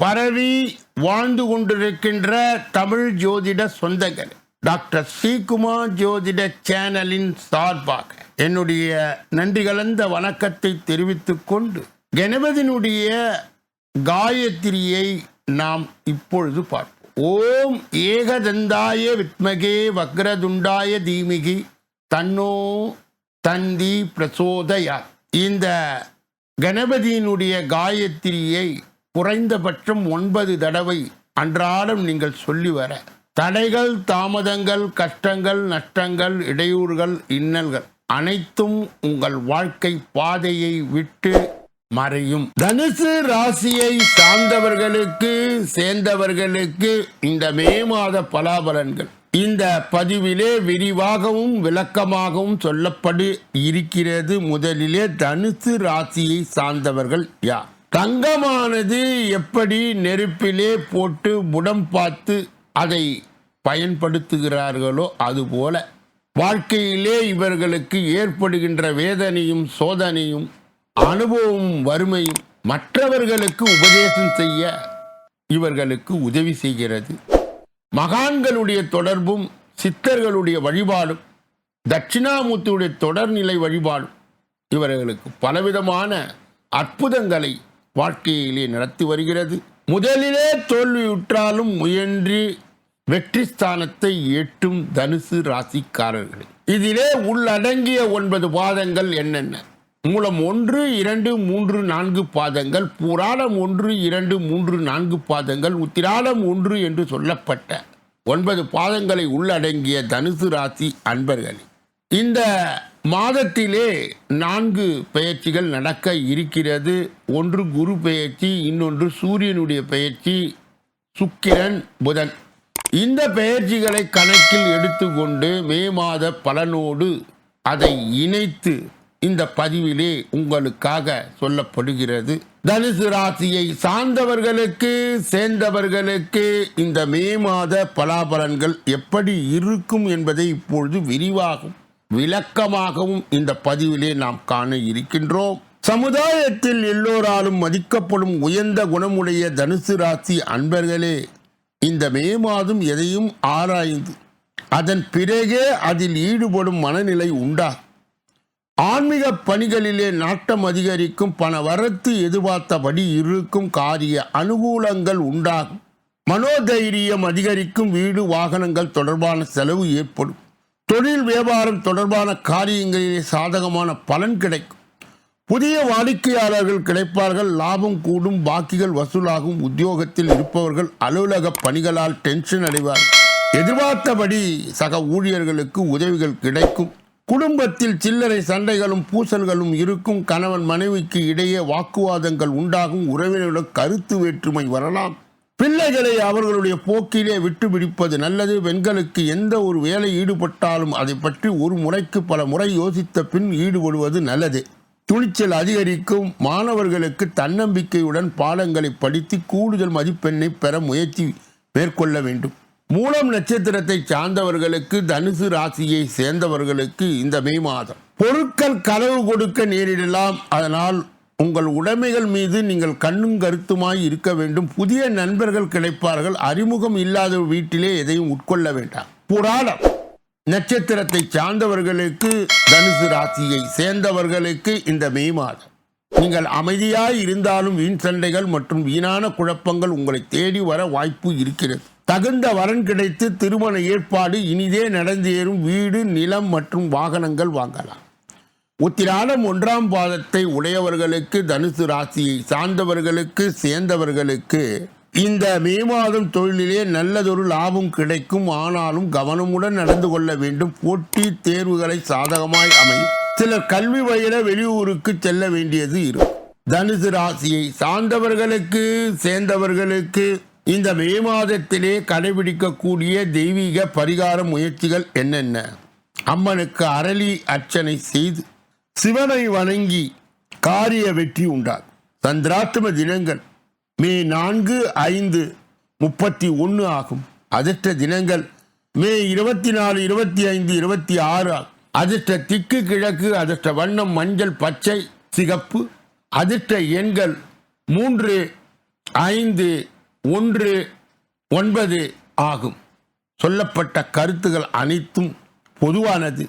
பரவி வாழ்ந்து கொண்டிருக்கின்ற தமிழ் ஜோதிட சொந்தகர் டாக்டர் ஸ்ரீகுமார் ஜோதிட சேனலின் சார்பாக என்னுடைய நன்றி கலந்த வணக்கத்தை தெரிவித்துக் கொண்டு கணபதியினுடைய காயத்ரியை நாம் இப்பொழுது பார்ப்போம். ஓம் ஏகதந்தாய வித்மகே வக்ரதுண்டாய தீமிகி தன்னோ தந்தி பிரசோதயா இந்த கணபதியினுடைய காயத்ரியை குறைந்தபட்சம் ஒன்பது தடவை அன்றாடம் நீங்கள் சொல்லி வர. தடைகள் தாமதங்கள் கஷ்டங்கள் நஷ்டங்கள் இடையூறுகள் இன்னல்கள் அனைத்தும் உங்கள் வாழ்க்கை பாதையை விட்டு மறையும். தனுசு ராசியை சார்ந்தவர்களுக்கு சேர்ந்தவர்களுக்கு இந்த மே மாத பலாபலன்கள். இந்த பதிவிலே விரிவாகவும் விளக்கமாகவும் சொல்லப்படு இருக்கிறது முதலிலே தனுசு ராசியை சார்ந்தவர்கள் யார்? தங்கமானது எப்படி நெருப்பிலே போட்டு முடம் பார்த்து அதை பயன்படுத்துகிறார்களோ அதுபோல வாழ்க்கையிலே இவர்களுக்கு ஏற்படுகின்ற வேதனையும் சோதனையும் அனுபவமும் வறுமையும் மற்றவர்களுக்கு உபதேசம் செய்ய இவர்களுக்கு உதவி செய்கிறது. மகான்களுடைய தொடர்பும் சித்தர்களுடைய வழிபாடும் தட்சிணாமூர்த்தியுடைய தொடர்நிலை வழிபாடும் இவர்களுக்கு பலவிதமான அற்புதங்களை வாழ்க்கையிலே நடத்தி வருகிறது. முதலிலே தோல்வியுற்றாலும் முயன்று வெற்றி ஸ்தானத்தை எட்டும் தனுசு ராசிக்காரர்கள். இதிலே உள்ளடங்கிய ஒன்பது பாதங்கள் என்னென்ன? மூலம் ஒன்று இரண்டு மூன்று நான்கு பாதங்கள் புராணம் ஒன்று இரண்டு மூன்று நான்கு பாதங்கள் உத்திராடம் ஒன்று என்று சொல்லப்பட்ட ஒன்பது பாதங்களை உள்ளடங்கிய தனுசு ராசி அன்பர்கள் இந்த மாதத்திலே நான்கு பெயர்ச்சிகள் நடக்க இருக்கிறது. ஒன்று குரு பெயர்ச்சி இன்னொன்று சூரியனுடைய பெயர்ச்சி சுக்கிரன் புதன். இந்த பெயர்ச்சிகளை கணக்கில் எடுத்துக்கொண்டு மே மாத பலனோடு அதை இணைத்து இந்த பதிவிலே உங்களுக்காக சொல்லப்படுகிறது. தனுசு ராசியை சார்ந்தவர்களுக்கு சேர்ந்தவர்களுக்கு இந்த மே மாத பலாபலன்கள் எப்படி இருக்கும் என்பதை இப்பொழுது விரிவாகும். விளக்கமாகவும் இந்த பதிவிலே நாம் காண இருக்கின்றோம். சமுதாயத்தில் எல்லோராலும் மதிக்கப்படும் உயர்ந்த குணமுடைய தனுசு ராசி அன்பர்களே இந்த மே மாதம் எதையும் ஆராய்ந்து அதன் பிறகே அதில் ஈடுபடும் மனநிலை உண்டா? ஆன்மீக பணிகளிலே நாட்டம் அதிகரிக்கும் பண வரத்து எதிர்பார்த்தபடி இருக்கும் காரிய அனுகூலங்கள் உண்டாகும். மனோதைரியம் அதிகரிக்கும் வீடு வாகனங்கள் தொடர்பான செலவு ஏற்படும். தொழில் வியாபாரம் தொடர்பான காரியங்களிலே சாதகமான பலன் கிடைக்கும். புதிய வாடிக்கையாளர்கள் கிடைப்பார்கள் லாபம் கூடும் பாக்கிகள் வசூலாகும் உத்தியோகத்தில் இருப்பவர்கள் அலுவலக பணிகளால் டென்ஷன் அடைவார்கள். எதிர்பார்த்தபடி சக ஊழியர்களுக்கு உதவிகள் கிடைக்கும். குடும்பத்தில் சில்லறை சண்டைகளும் பூசல்களும் இருக்கும் கணவன் மனைவிக்கு இடையே வாக்குவாதங்கள் உண்டாகும் உறவினர்களுடன் கருத்து வேற்றுமை வரலாம். பிள்ளைகளை அவர்களுடைய போக்கிலே விட்டு பிடிப்பது நல்லது. பெண்களுக்கு எந்த ஒரு வேலை ஈடுபட்டாலும் அதை பற்றி ஒரு முறைக்கு பல முறை யோசித்த பின் ஈடுபடுவது நல்லது. துணிச்சல் அதிகரிக்கும். மாணவர்களுக்கு தன்னம்பிக்கையுடன் பாடங்களை படித்து கூடுதல் மதிப்பெண்ணை பெற முயற்சி மேற்கொள்ள வேண்டும். மூலம் நட்சத்திரத்தை சார்ந்தவர்களுக்கு தனுசு ராசியை சேர்ந்தவர்களுக்கு இந்த மே மாதம் பொருட்கள் கலவு கொடுக்க நேரிடலாம். அதனால் உங்கள் உடைமைகள் மீது நீங்கள் கண்ணும் கருத்துமாய் இருக்க வேண்டும். புதிய நண்பர்கள் கிடைப்பார்கள். அறிமுகம் இல்லாத வீட்டிலே எதையும் உட்கொள்ள வேண்டாம். புராணம். நட்சத்திரத்தை சார்ந்தவர்களுக்கு தனுசு ராசியை சேர்ந்தவர்களுக்கு இந்த மே மாதம். நீங்கள் அமைதியாய் இருந்தாலும் வீண் சண்டைகள் மற்றும் வீணான குழப்பங்கள் உங்களை தேடி வர வாய்ப்பு இருக்கிறது. தகுந்த வரன் கிடைத்து திருமண ஏற்பாடு இனிதே நடந்தேறும். வீடு நிலம் மற்றும் வாகனங்கள் வாங்கலாம். உத்திராடம் ஒன்றாம் பாதத்தை உடையவர்களுக்கு தனுசு ராசியை சார்ந்தவர்களுக்கு சேர்ந்தவர்களுக்கு இந்த மே மாதம் தொழிலிலே நல்லதொரு லாபம் கிடைக்கும். ஆனாலும் கவனமுடன் நடந்து கொள்ள வேண்டும். போட்டி தேர்வுகளை சாதகமாய் அமையும். சிலர் கல்வி பயில வெளியூருக்கு செல்ல வேண்டியது இருக்கும் தனுசு ராசியை சார்ந்தவர்களுக்கு சேர்ந்தவர்களுக்கு இந்த மே மாதத்திலே கடைபிடிக்கக்கூடிய தெய்வீக பரிகார முயற்சிகள் என்னென்ன? அம்மனுக்கு அரளி அர்ச்சனை செய்து சிவனை வணங்கி காரிய வெற்றி உண்டார் சந்திராஷ்டம தினங்கள் மே நான்கு ஐந்து முப்பத்தி ஒன்று ஆகும். அதிர்ஷ்ட தினங்கள் மே இருபத்தி நாலு இருபத்தி ஐந்து இருபத்தி ஆறு ஆகும். அதிர்ஷ்ட திக்கு கிழக்கு அதிர்ஷ்ட வண்ணம் மஞ்சள் பச்சை சிகப்பு. அதிர்ஷ்ட எண்கள் மூன்று ஐந்து ஒன்று ஒன்பது ஆகும். சொல்லப்பட்ட கருத்துகள் அனைத்தும் பொதுவானது.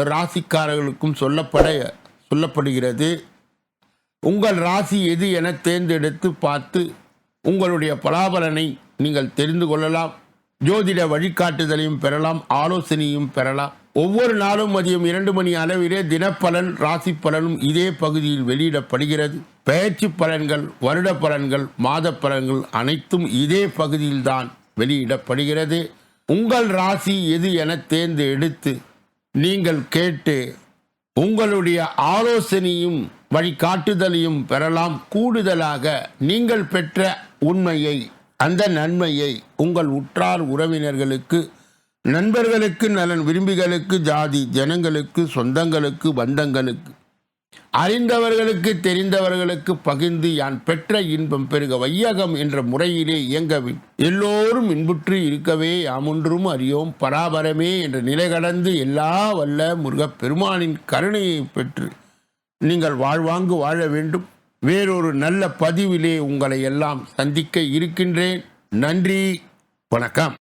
ராசிக்காரர்களுக்கும் சொல்லப்பட சொல்லப்படுகிறது. உங்கள் ராசி எது என தேர்ந்தெடுத்து பார்த்து உங்களுடைய பலாபலனை நீங்கள் தெரிந்து கொள்ளலாம். ஜோதிட வழிகாட்டுதலையும் பெறலாம் ஆலோசனையும் பெறலாம். ஒவ்வொரு நாளும் மதியம் இரண்டு மணி அளவிலே தினப்பலன் ராசி பலனும் இதே பகுதியில் வெளியிடப்படுகிறது. பயிற்சி பலன்கள் வருட பலன்கள் மாத பலன்கள் அனைத்தும் இதே பகுதியில்தான் வெளியிடப்படுகிறது. உங்கள் ராசி எது என தேர்ந்தெடுத்து நீங்கள் கேட்டு உங்களுடைய ஆலோசனையும் வழிகாட்டுதலையும் பெறலாம். கூடுதலாக நீங்கள் பெற்ற உண்மையை அந்த நன்மையை உங்கள் உற்றார் உறவினர்களுக்கு நண்பர்களுக்கு நலன் விரும்பிகளுக்கு ஜாதி ஜனங்களுக்கு சொந்தங்களுக்கு பந்தங்களுக்கு அறிந்தவர்களுக்கு தெரிந்தவர்களுக்கு பகிர்ந்து யான் பெற்ற இன்பம் பெருக வையகம் என்ற முறையிலே இயங்கவின். எல்லோரும் இன்புற்று இருக்கவே யாமொன்றும் அறியோம் பராபரமே என்ற நிலை கடந்து எல்லா வல்ல முருகப் பெருமானின் கருணையை பெற்று நீங்கள் வாழ்வாங்கு வாழ வேண்டும். வேறொரு நல்ல பதிவிலே உங்களை எல்லாம் சந்திக்க இருக்கின்றேன். நன்றி. வணக்கம்.